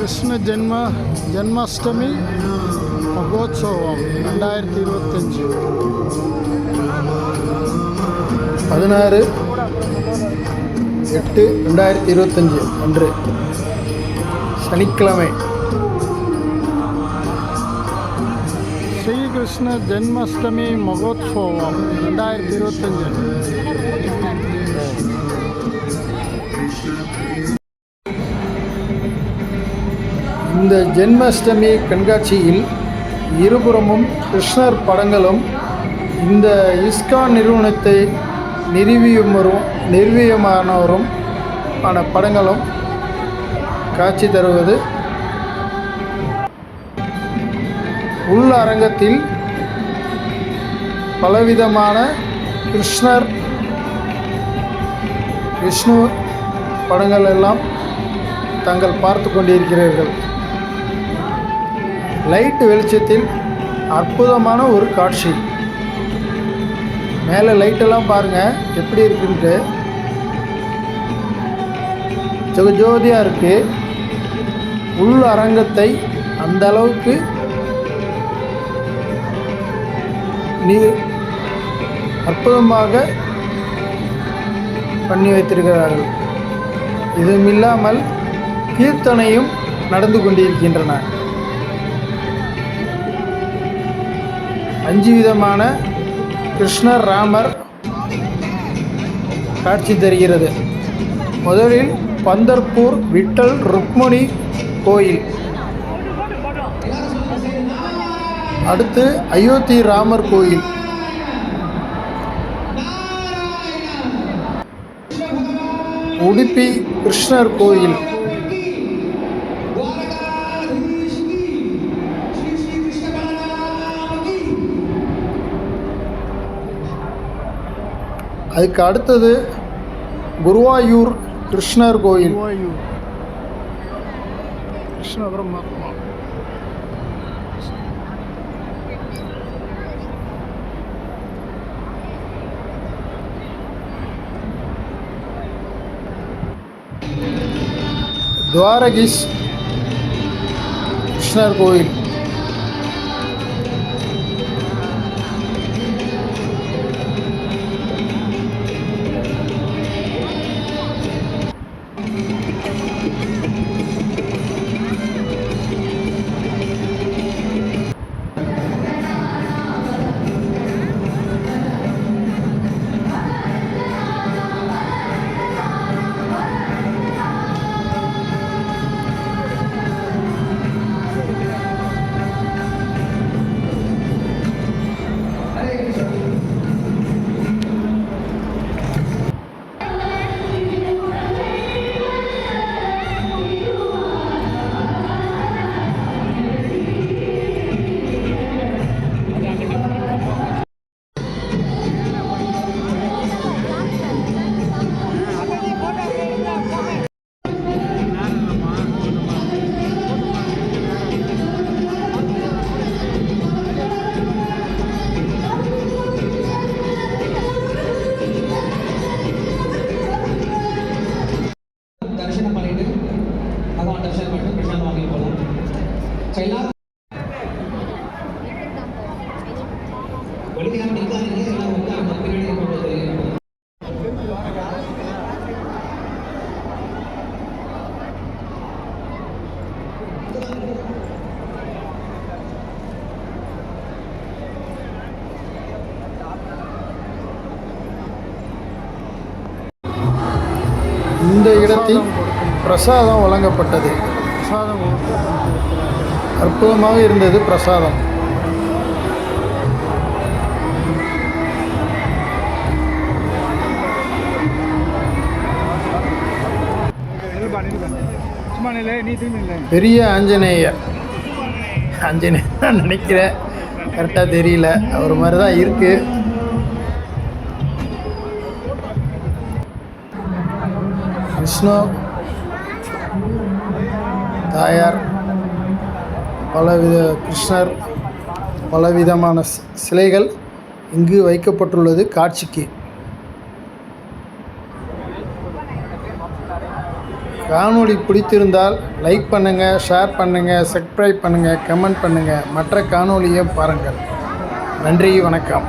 கிருஷ்ண ஜென்ம ஜென்மாஷ்டமி மகோத்சவம் ரெண்டாயிரத்தி இருபத்தஞ்சு பதினாறு எட்டு ரெண்டாயிரத்தி இருபத்தஞ்சு அன்று சனிக்கிழமை ஸ்ரீகிருஷ்ண ஜென்மாஷ்டமி மகோத்சவம் ரெண்டாயிரத்தி இருபத்தஞ்சு இந்த ஜென்மாஷ்டமி கண்காட்சியில் இருபுறமும் கிருஷ்ணர் படங்களும் இந்த இஸ்கான் நிறுவனத்தை நிறுவியுமரும் நிறுவியமானவரும் ஆன படங்களும் காட்சி தருவது. உள் அரங்கத்தில் பலவிதமான கிருஷ்ணர் விஷ்ணு படங்கள் எல்லாம் தாங்கள் பார்த்து கொண்டிருக்கிறீர்கள். லைட் வெளிச்சத்தில் அற்புதமான ஒரு காட்சி. மேலே லைட்டெல்லாம் பாருங்கள் எப்படி இருக்குன்ட்டு. ஜோதியாக இருக்குது உள் அரங்கத்தை அந்த அளவுக்கு நீ அற்புதமாக பண்ணி வைத்திருக்கிறார்கள். இதுவும் இல்லாமல் கீர்த்தனையும் நடந்து கொண்டிருக்கின்றன. அஞ்சு விதமான கிருஷ்ணர் ராமர் காட்சி தருகிறது. முதலில் பந்தர்பூர் விட்டல் ருக்மணி கோயில். அடுத்து அயோத்தி ராமர் கோயில். உடுப்பி கிருஷ்ணர் கோயில். அதுக்கு அடுத்தது குருவாயூர் கிருஷ்ணர் கோயில் கிருஷ்ணபுரம் துவாரகிஷ் கிருஷ்ணர் கோயில் இந்த இடத்தில் பிரசாதம் வழங்கப்பட்டது. பிரசாதம் அற்புதமாக இருந்தது பிரசாதம். பெரிய ஆஞ்சநேயர் ஆஞ்சநேயர் தான் நினைக்கிறேன். கரெக்டாக தெரியல. அவர் மாதிரி தான் இருக்குது விஷ்ணு தாயார் பலவித கிருஷ்ணர் பலவிதமான சிலைகள் இங்கு வைக்கப்பட்டுள்ளது காட்சிக்கு. காணொளி பிடித்திருந்தால் லைக் பண்ணுங்கள் ஷேர் பண்ணுங்கள் சப்ஸ்கிரைப் பண்ணுங்கள் கமெண்ட் பண்ணுங்கள் மற்ற காணொலியை பாருங்கள். நன்றி வணக்கம்.